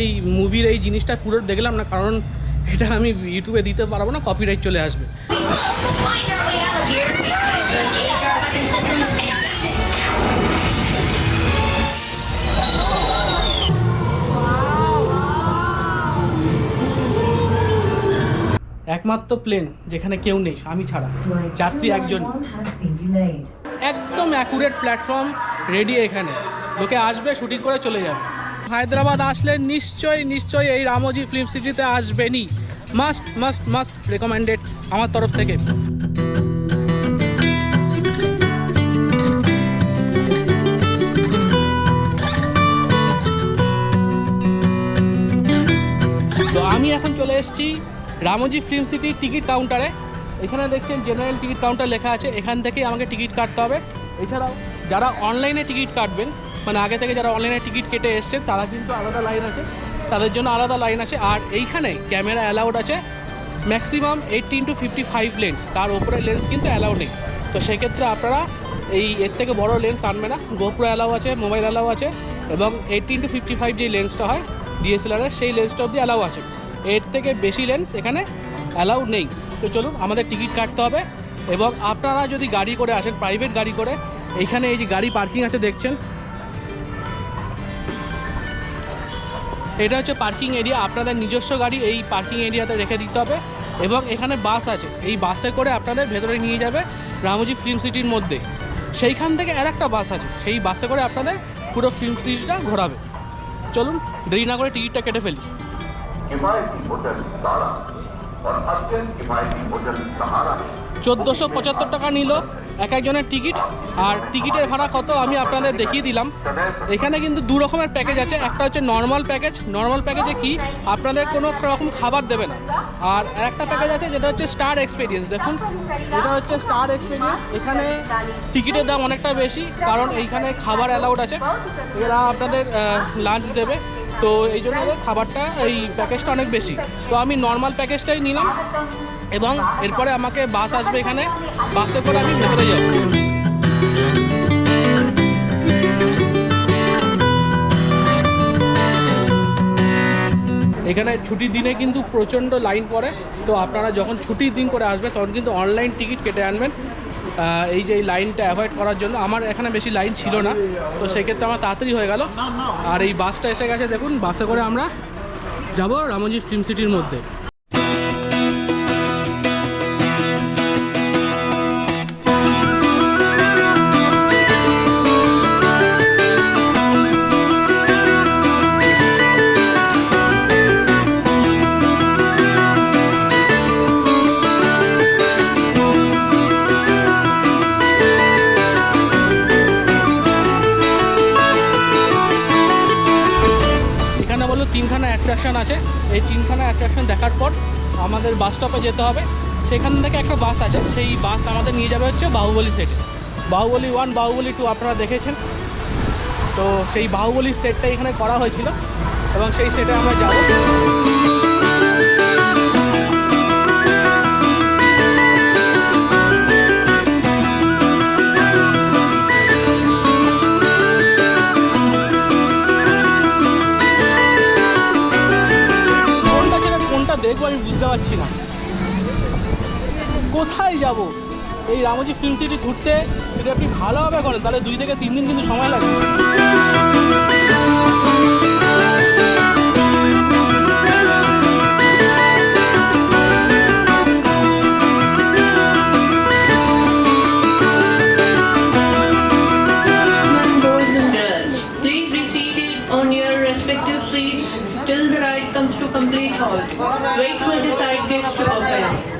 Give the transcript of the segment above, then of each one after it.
এই মুভির এই জিনিসটা পুরো দেখলাম না, কারণ এটা আমি ইউটিউবে দিতে পারব না কপিরাইট চলে আসবে। একমাত্র প্লেন যেখানে কেউ নেই আমি ছাড়া, যাত্রী একজন একদম অ্যাকুরেট প্ল্যাটফর্ম রেডি এখানে। লোকে আসবে শুটিং করে চলে যাবে। হায়দ্রাবাদ আসলে নিশ্চয়ই নিশ্চয়ই এই রামোজি ফিল্ম সিটিতে আসবেনই। মাস্ট মাস্ট মাস্ট রেকমেন্ডেড আমার তরফ থেকে। তো আমি এখন চলে এসেছি রামোজি ফিল্ম সিটির টিকিট কাউন্টারে এখানে দেখছেন জেনারেল টিকিট কাউন্টার লেখা আছে, এখান থেকেই আমাকে টিকিট কাটতে হবে। এছাড়াও যারা অনলাইনে টিকিট কাটবেন মানে আগে থেকে যারা অনলাইনে টিকিট কেটে এসছে, তারা কিন্তু আলাদা লাইন আছে। তাদের জন্য আলাদা লাইন আছে। আর এইখানে ক্যামেরা অ্যালাউড আছে। Maximum eighteen to fifty five lens তার উপরে লেন্স কিন্তু অ্যালাউ নেই। তো সেক্ষেত্রে আপনারা এই এর থেকে বড় লেন্স আনবে না। গোপ্রো অ্যালাউ আছে মোবাইল অ্যালাউ আছে এবং এইটিন টু ফিফটি ফাইভ যে লেন্সটা হয় ডিএসএলআরের সেই লেন্সটা অবধি অ্যালাউ আছে। এর থেকে বেশি লেন্স এখানে অ্যালাউ নেই। তো চলুন, আমাদের টিকিট কাটতে হবে। এবং আপনারা যদি গাড়ি করে আসেন প্রাইভেট গাড়ি করে, এইখানে এই যে গাড়ি পার্কিং আছে, দেখছেন? এটা হচ্ছে পার্কিং এরিয়া আপনাদের নিজস্ব গাড়ি, এই পার্কিং এরিয়াতে রেখে দিতে হবে। এবং এখানে বাস আছে, এই বাসে করে আপনাদের ভেতরে নিয়ে যাবে রামজি ফিল্ম সিটির মধ্যে। সেইখান থেকে আর একটা বাস আছে, সেই বাসে করে আপনাদের পুরো ফিল্ম সিটিটা ঘোরাবে। চলুন, দেরি না করে টিকিটটা কেটে ফেলি। চোদ্দোশো পঁচাত্তর টাকা নিল, এক একজনের টিকিট, আর টিকিটের ভাড়া কত আমি আপনাদের দেখিয়ে দিলাম। এখানে কিন্তু দু রকমের প্যাকেজ আছে, একটা হচ্ছে নর্মাল প্যাকেজ নর্মাল প্যাকেজে কি আপনাদের কোনো রকম খাবার দেবে না। আর একটা প্যাকেজ আছে, যেটা হচ্ছে স্টার এক্সপিরিয়েন্স দেখুন, এটা হচ্ছে স্টার এক্সপিরিয়েন্স এখানে টিকিটের দাম অনেকটা বেশি, কারণ এইখানে খাবার অ্যালাউড আছে। এরা আপনাদের লাঞ্চ দেবে। তো এই জন্য খাবারটা, এই প্যাকেজটা অনেক বেশি। তো আমি নর্মাল প্যাকেজটাই নিলাম এবং এরপরে আমাকে বাস আসবে এখানে। বাসে করে আমি ভেতরে যাব। এখানে ছুটির দিনে কিন্তু প্রচণ্ড লাইন পড়ে। তো আপনারা যখন ছুটির দিন করে আসবে, তখন কিন্তু অনলাইন টিকিট কেটে আনবেন। এই যে এই লাইনটা অ্যাভয়েড করার জন্য আমার এখানে বেশি লাইন ছিল না। তো সেক্ষেত্রে আমার তাড়াতাড়ি হয়ে গেল। আর এই বাসটা এসে গেছে, দেখুন, বাসে করে আমরা যাব রামজি ফিল্ম সিটির মধ্যে। তিনখানা অ্যাট্রাকশন আছে। এই তিনখানা অ্যাট্রাকশন দেখার পর আমাদের বাস স্টপে যেতে হবে। সেখান থেকে একটা বাস আছে। সেই বাস আমাদের নিয়ে যাবে হচ্ছে বাহুবলি সেটে বাহুবলি ওয়ান বাহুবলি টু আপনারা দেখেছেন। তো সেই বাহুবলি সেটটা এখানে করা হয়েছিল। এবং সেই সেটে আমরা যাব। দেখব, আমি বুঝতে পারছি না। কোথায় যাব? এই রামজি ফিল্ম সিটি ঘুরতে যদি আপনি ভালোভাবে করেন, তাহলে দুই থেকে তিন দিন কিন্তু সময় লাগবে। Halt. Wait for the side gates to open.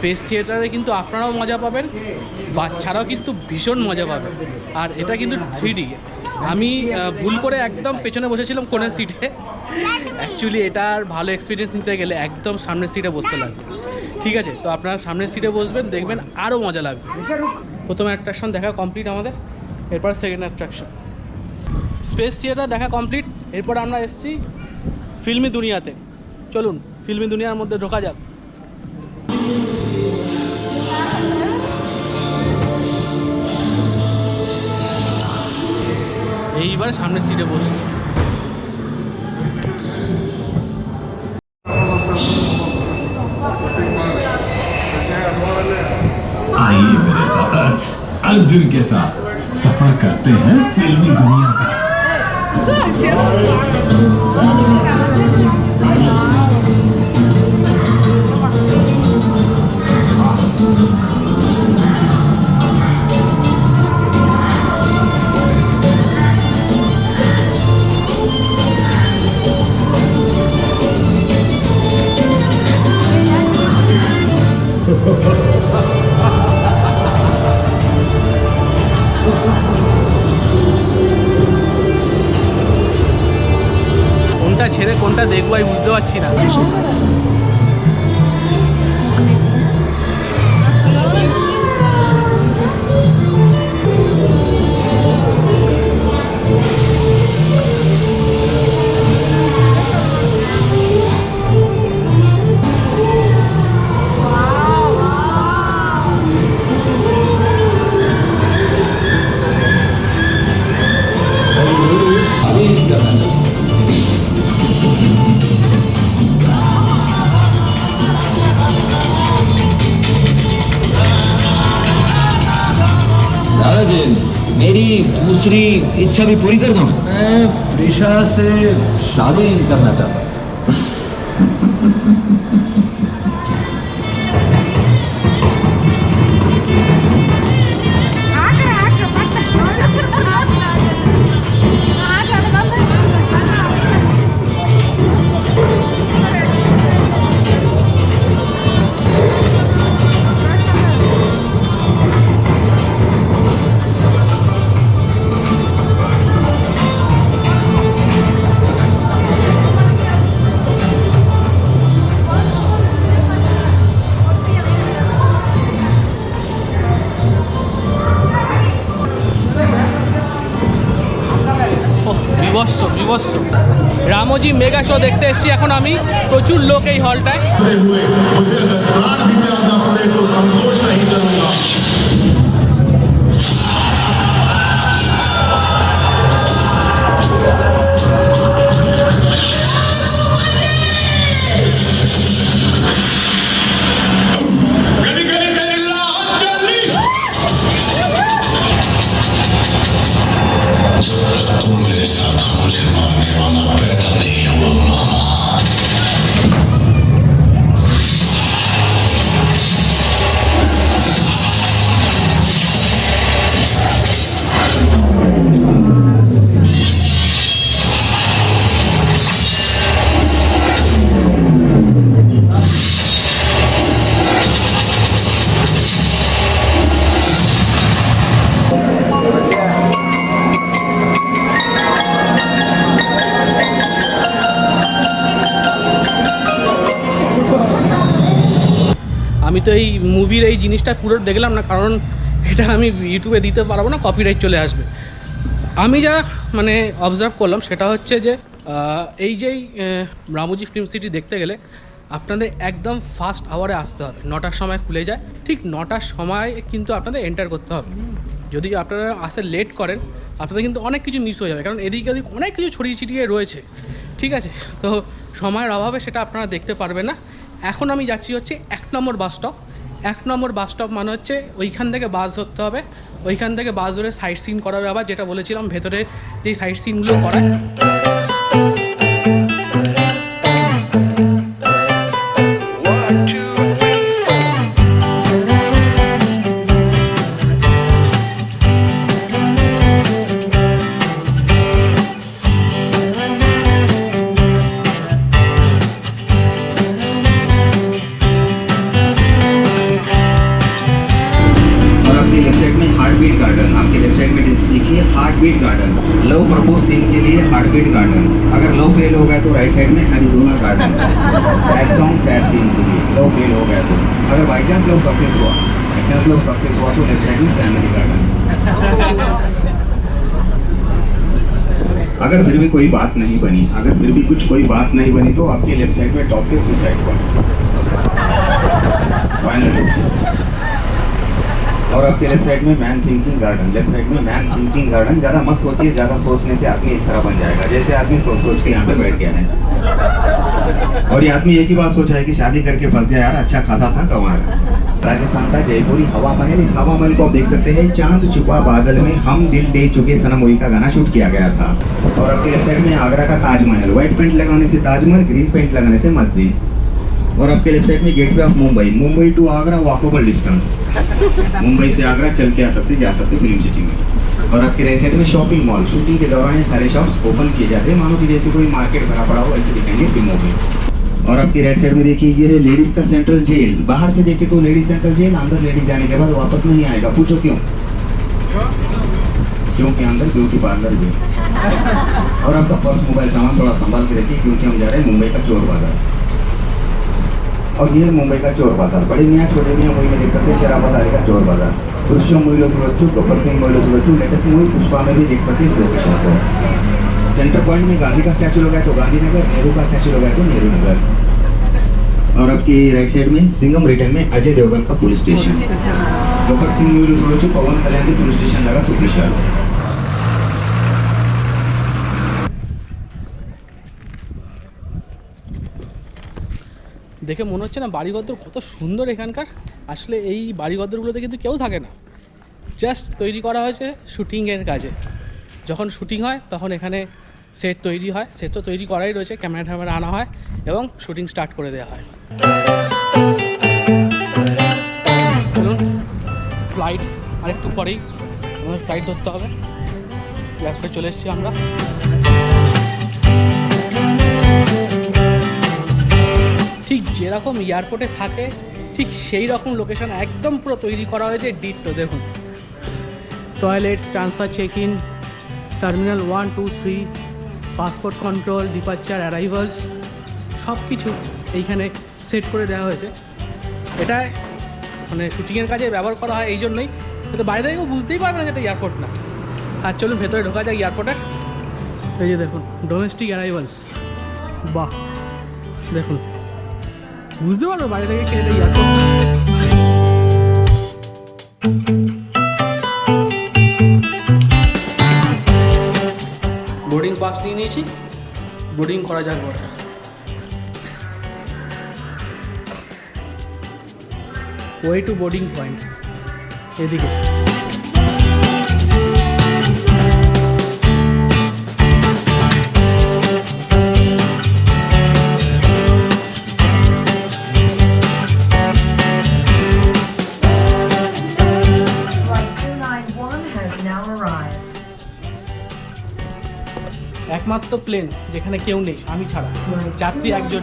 Space থিয়েটারে কিন্তু আপনারাও মজা পাবেন, বাচ্চারাও কিন্তু ভীষণ মজা পাবে। আর এটা কিন্তু থ্রি আমি ভুল করে একদম পেছনে বসেছিলাম কোনের সিটে অ্যাকচুয়ালি এটার ভালো এক্সপিরিয়েন্স নিতে গেলে একদম সামনের সিটে বসতে লাগবে। ঠিক আছে, তো আপনারা সামনের সিটে বসবেন, দেখবেন আরও মজা লাগবে। প্রথম অ্যাট্রাকশন দেখা কমপ্লিট আমাদের, এরপর সেকেন্ড অ্যাট্রাকশন স্পেস থিয়েটার দেখা কমপ্লিট এরপর আমরা এসেছি ফিল্মি দুনিয়াতে। চলুন ফিল্মি দুনিয়ার মধ্যে ঢোকা যাক। এইবার সামনের সিটে বসছি आइए मेरे साथ अर्जुन के साथ सफर करते हैं फिल्मी दुनिया का ছেড়ে কোনটা দেখব আমি বুঝতে পারছি না। दादाजी मेरी दूसरी इच्छा भी पूरी कर दूं मैं प्रिशा से शादी करना चाहता हूँ শো দেখতে এসেছি এখন আমি প্রচুর লোক এই হলটায় আমি তো এই মুভির এই জিনিসটা পুরো দেখলাম না, কারণ এটা আমি ইউটিউবে দিতে পারব না কপিরাইট চলে আসবে। আমি যা মানে অবজার্ভ করলাম সেটা হচ্ছে যে এই যেই রামোজি ফিল্ম সিটি দেখতে গেলে আপনাদের একদম ফার্স্ট আওয়ারে আসতে হবে। নটার সময় খুলে যায়, ঠিক নটার সময় কিন্তু আপনাদের এন্টার করতে হবে। যদি আপনারা আসে লেট করেন, আপনাদের কিন্তু অনেক কিছু মিস হয়ে যাবে, কারণ এদিকে ওদিক অনেক কিছু ছড়িয়ে ছিটিয়ে রয়েছে, ঠিক আছে? তো সময়ের অভাবে সেটা আপনারা দেখতে পারবেন না। এখন আমি যাচ্ছি হচ্ছে এক নম্বর বাস স্টপ। এক নম্বর বাস স্টপ মানে হচ্ছে ওইখান থেকে বাস ধরতে হবে। ওইখান থেকে বাস ধরে সাইট সিন করাবে আবার যেটা বলেছিলাম, ভেতরে যেই সাইট সিনগুলো করায় बाई सक्सेस हुआ चांस लोग सक्सेस हुआ तो में फैमिली गार्डन अगर फिर भी कोई बात नहीं बनी अगर फिर भी कुछ कोई बात नहीं बनी तो आपके लेफ़्ट साइड में टॉप के सुसाइड पॉइंट फाइनल और आपके लेफ़्ट साइड में man thinking garden left side में मैन थिंकिंग गार्डन ज़्यादा मत सोचिए ज़्यादा सोचने से आदमी इस तरह बन जाएगा जैसे आदमी सोच सोच के यहाँ पे बैठ गया है। और ये आदमी एक ही बात सोचा है कि शादी करके फंस गया यार अच्छा खासा था कमा राजस्थान का जयपुरी हवा महल, इस हवा महल को आप देख सकते हैं, चाँद छुपा बादल में हम दिल दे चुके सनम का गाना शूट किया गया था। और आपके साइड में आगरा का ताजमहल व्हाइट पेंट लगाने से ताजमहल ग्रीन पेंट लगाने से मस्जिद। और आपके लेफ़्ट साइड में gateway of Mumbai Mumbai to Agra walkable distance Mumbai से आगरा चल के आ सकते, जा सकते फ़िल्म सिटी में. और आपके राइट साइड में शॉपिंग मॉल शूटिंग के दौरान ये सारे शॉप्स ओपन किए जाते हैं. मानो कि जैसे कोई मार्केट भरा पड़ा हो, ऐसे दिखेंगे फ़िल्मों में. और आपकी राइट साइड में देखिए, ये है लेडीज़ का सेंट्रल जेल बाहर से देखे तो लेडीज़ सेंट्रल जेल अंदर लेडीज़ जाने के बाद वापस नहीं आएगा. पूछो क्यों? क्योंकि अंदर ब्यूटी पार्लर भी और आपका पर्स मोबाइल सामान थोड़ा संभाल के रखिए, क्योंकि हम जा रहे हैं मुंबई का चोर बाज़ार. और ये मुंबई का चोर बाज़ार। बड़ी नया छोटी नया मूवी में देख सकते हैं शराबा दारी का चोर बाज़ार। दृश्य मूवी लोग सुरक्षु गब्बर सिंह मूवी लोग सुरक्षु लेटेस्ट मूवी पुष्पा में भी देख सकते हैं इस लोकेशन को। सेंटर पॉइंट में गांधी का स्टैचू लगाया तो गांधीनगर नेहरू का स्टैचू लगाया तो नेहरू नगर और आपकी राइट साइड में सिंगम रिटर्न में अजय देवगन का police station Gabbar Singh movie लोग सुरक्षु पवन कल्याण पुलिस स्टेशन लगा सुप्रीशाल দেখে মনে হচ্ছে না বাড়িঘরদর কত সুন্দর এখানকার। আসলে এই বাড়িঘরদরগুলোতে কিন্তু কেউ থাকে না। জাস্ট তৈরি করা হয়েছে শুটিংয়ের কাজে। যখন শুটিং হয়, তখন এখানে সেট তৈরি হয়। সেট তো তৈরি করাই রয়েছে, ক্যামেরা ট্যামেরা আনা হয় এবং শুটিং স্টার্ট করে দেওয়া হয়। ফ্লাইট আরেকটু পরেই, আমাদের ফ্লাইট ধরতে হবে। এয়ারপোর্টে চলে এসেছি আমরা। ঠিক যেরকম এয়ারপোর্টে থাকে, ঠিক সেই রকম লোকেশন একদম পুরো তৈরি করা হয়েছে ডিটটো, দেখুন। Toilets transfer check in terminal one two three passport control departure arrivals সব কিছু এইখানে সেট করে দেওয়া হয়েছে। এটা মানে শুটিংয়ের কাজে ব্যবহার করা হয় এই জন্যই। কিন্তু বাইরে থেকে বুঝতেই পারবে না যে এটা এয়ারপোর্ট না। আর চলুন, ভেতরে ঢোকা যায় এয়ারপোর্টের এই যে দেখুন ডোমেস্টিক অ্যারাইভালস বাহ, দেখুন। বুঝতে পারবে বাইরে থেকে কে এটা এয়ারপোর্ট বোর্ডিং পাস নিয়ে নিয়েছি। বোর্ডিং করা যাক বটে। ওয়ে টু বোর্ডিং পয়েন্ট এদিকে। একমাত্র প্লেন যেখানে কেউ নেই আমি ছাড়া। যাত্রী একজন।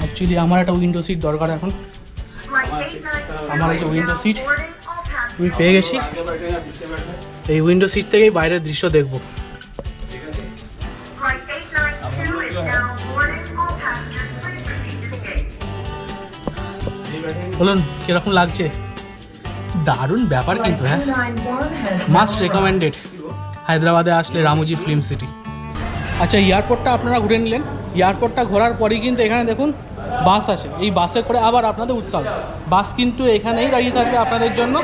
অ্যাকচুয়ালি আমার একটা উইন্ডো সিট দরকার এখন। আমার এই উইন্ডো সিট আমি পেয়ে গেছি। এই উইন্ডো সিট থেকেই বাইরের দৃশ্য দেখব। Flight 892 is now boarding. All passengers, please proceed to the gate. বলুন কীরকম লাগছে? দারুণ ব্যাপার কিন্তু হ্যাঁ। মাস্ট রেকমেন্ডেড হায়দ্রাবাদে আসলে রামুজি ফিল্ম সিটি আচ্ছা এয়ারপোর্টটা আপনারা ঘুরে নিলেন। এয়ারপোর্টটা ঘোরার পরেই কিন্তু এখানে দেখুন বাস আছে এই বাসে করে আবার আপনাদের উঠতে হবে। বাস কিন্তু এখানেই দাঁড়িয়ে থাকবে আপনাদের জন্য।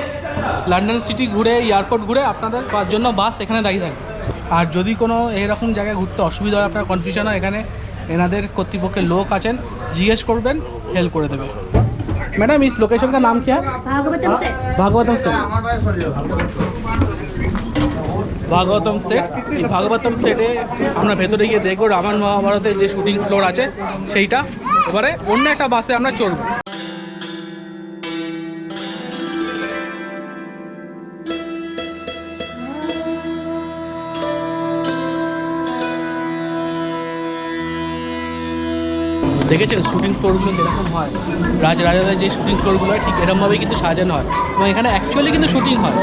লন্ডন সিটি ঘুরে এয়ারপোর্ট ঘুরে আপনাদের জন্য বাস এখানে দাঁড়িয়ে থাকবে। আর যদি কোনো এরকম জায়গায় ঘুরতে অসুবিধা হয়, আপনার কনফিউশন হয়, এখানে এনাদের কর্তৃপক্ষের লোক আছেন, জিজ্ঞেস করবেন হেল্প করে দেবে। मैडम इस लोकेशन का नाम क्या है Bhagavatam set Bhagavatam set Bhagavatam set এই ভাগবতম সেটে আমরা ভেতরে গিয়ে দেখবো রামায়ণ মহাভারতের যে শুটিং ফ্লোর আছে সেইটা এবারে অন্য একটা বাসে আমরা চড়বো দেখেছেন শ্যুটিং ফ্লোরগুলো যেরকম হয়? রাজ রাজাদের যে শুটিং ফ্লোরগুলো হয়, ঠিক এরমভাবেই কিন্তু সাজানো হয়। এবং এখানে অ্যাকচুয়ালি কিন্তু শ্যুটিং হয়।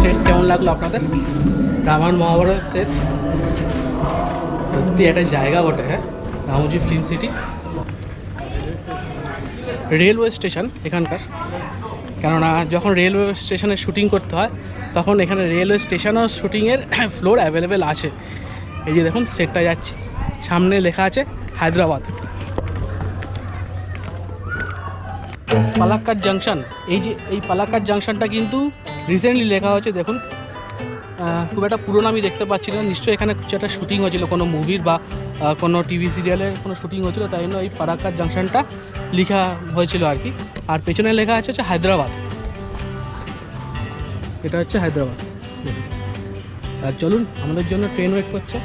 সেট কেমন লাগল আপনাদের? রামায়ণ মহাভারত সেট সত্যি একটা জায়গা বটে হ্যাঁ? Ramoji film city railway station এখানকার। কেননা যখন রেলওয়ে স্টেশনে শুটিং করতে হয়, তখন এখানে রেলওয়ে স্টেশনও শুটিংয়ের ফ্লোর অ্যাভেলেবেল আছে। এই যে দেখুন সেটটা যাচ্ছে। সামনে লেখা আছে, হায়দ্রাবাদ। পালাক্কাট জাংশন এই যে, এই পালাক্কাট জাংশনটা কিন্তু রিসেন্টলি লেখা হয়েছে, দেখুন। খুব একটা পুরোনো আমি দেখতে পাচ্ছি না। নিশ্চয়ই এখানে কিছু একটা শুটিং হয়েছিল, কোনো মুভির বা কোনো টিভি সিরিয়ালের কোনো শুটিং হয়েছিল, তাই জন্য এই পালাক্কাট জাংশনটা লেখা হয়েছিল আর কি। আর পেছনে লেখা আছে হচ্ছে হায়দ্রাবাদ। এটা হচ্ছে হায়দ্রাবাদ। আর চলুন, আমাদের জন্য ট্রেন ওয়েট করছে।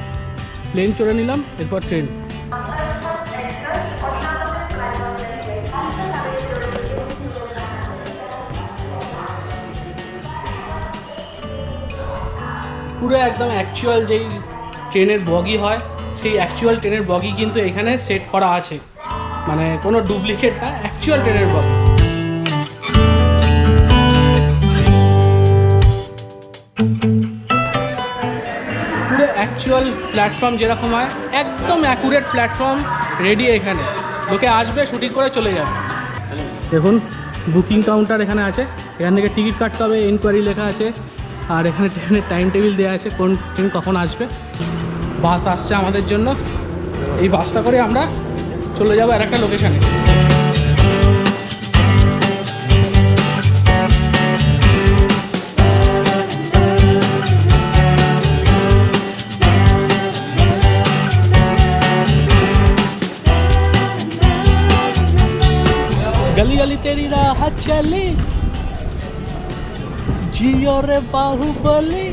প্লেন চড়ে নিলাম, এরপর ট্রেন পুরো একদম অ্যাকচুয়াল যেই ট্রেনের বগি হয়, সেই অ্যাকচুয়াল ট্রেনের বগি কিন্তু এখানে সেট করা আছে। মানে কোনো ডুপ্লিকেট না অ্যাকচুয়াল ট্রেনের বগি পুরো অ্যাকচুয়াল প্ল্যাটফর্ম যেরকম হয়, একদম অ্যাকুরেট প্ল্যাটফর্ম রেডি এখানে। লোকে আসবে শুটিং করে চলে যাবে। দেখুন বুকিং কাউন্টার এখানে আছে। এখান থেকে টিকিট কাটতে হবে ইনকোয়ারি লেখা আছে। আর এখানে ট্রেনের টাইম টেবিল দেওয়া আছে, কোন ট্রেন কখন আসবে। বাস আসছে আমাদের জন্য। এই বাসটা করে আমরা চলে যাবো আর একটা লোকেশানে गली गली तेरी राह चली জিও রে বাহুবলি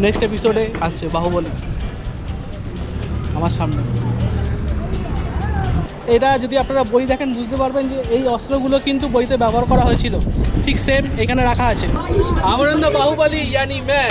নেক্সট এপিসোডে আসছে বাহুবলি আমার সামনে এটা যদি আপনারা বই দেখেন, বুঝতে পারবেন যে এই অস্ত্রগুলো কিন্তু বইতে ব্যবহার করা হয়েছিল। ঠিক সেম এখানে রাখা আছে। আমরন্দ বাহুবালি ইয়ানি মে